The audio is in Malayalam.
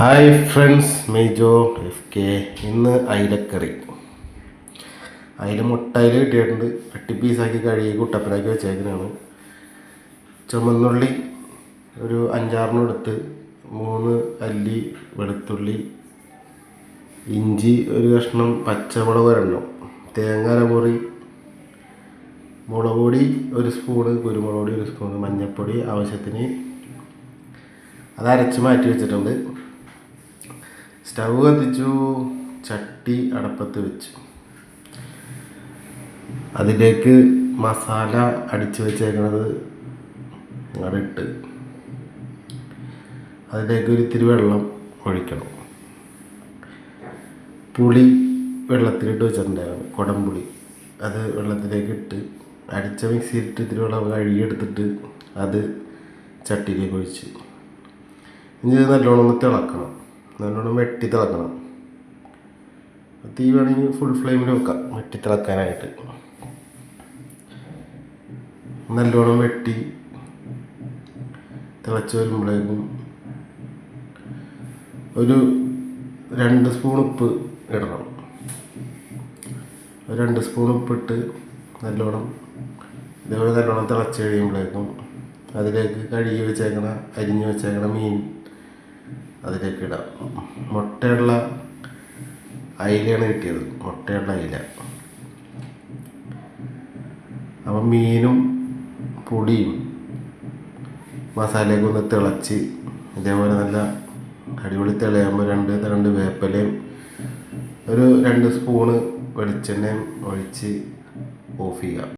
ഹായ് ഫ്രണ്ട്സ് മെയ്ജോ എഫ് കെ ഇന്ന് അയിലക്കറി. അയില മുട്ടയിൽ കിട്ടിയിട്ടുണ്ട് എട്ട് പീസാക്കി കഴുകി കുട്ടപ്പനാക്കി വെച്ചേക്കുന്നതാണ് ചുമന്നുള്ളി ഒരു അഞ്ചാറിനും എടുത്ത് മൂന്ന് അല്ലി വെളുത്തുള്ളി ഇഞ്ചി ഒരു കഷ്ണം പച്ചമുളക് ഒരെണ്ണം തേങ്ങ അരമുറി മുളക് പൊടി ഒരു സ്പൂണ് കുരുമുളക് പൊടി ഒരു സ്പൂണ് മഞ്ഞൾപ്പൊടി ആവശ്യത്തിന് അത് അരച്ച് മാറ്റി വെച്ചിട്ടുണ്ട്. സ്റ്റവ് കത്തിച്ചു ചട്ടി അടപ്പത്ത് വെച്ചു. അതിലേക്ക് മസാല അടിച്ചു വെച്ചേക്കണത് ഇട്ട് അതിലേക്ക് ഒരു ഇത്തിരി വെള്ളം ഒഴിക്കണം. പുളി വെള്ളത്തിലിട്ട് വെച്ചിട്ടുണ്ടായിരുന്നു കുടംപുളി അത് വെള്ളത്തിലേക്ക് ഇട്ട് അടിച്ച മിക്സിയിലിട്ട് ഇത്തിരി വെള്ളം കഴുകിയെടുത്തിട്ട് അത് ചട്ടിയിലേക്ക് ഒഴിച്ച്. ഇനി നല്ലോണം ഒന്ന് തിളക്കണം. നല്ലോണം വെട്ടി തിളക്കണം. തീ വേണമെങ്കിൽ ഫുൾ ഫ്ലെയിമിൽ വെക്കാം. വെട്ടി തിളക്കാനായിട്ട്. നല്ലോണം വെട്ടി തിളച്ച് വരുമ്പോഴേക്കും ഒരു രണ്ട് സ്പൂൺ ഉപ്പ് ഇടണം. രണ്ട് സ്പൂൺ ഉപ്പിട്ട് നല്ലോണം ഇതേപോലെ നല്ലോണം തിളച്ച് കഴിയുമ്പോഴേക്കും അതിലേക്ക് കഴുകി വെച്ചേക്കണ അരിഞ്ഞ് വെച്ചേക്കണ മീൻ അതിലേക്ക് ഇടാം. മുട്ടയുള്ള അയിലയാണ് കിട്ടിയത്. മുട്ടയുള്ള അയില. അപ്പം മീനും പൊടിയും മസാലയൊക്കെ ഒന്ന് തിളച്ച് ഇതേപോലെ നല്ല അടിപൊളി തിളയുമ്പോൾ രണ്ട് രണ്ട് വേപ്പലയും ഒരു രണ്ട് സ്പൂണ് വെളിച്ചെണ്ണയും ഒഴിച്ച് ഓഫ് ചെയ്യാം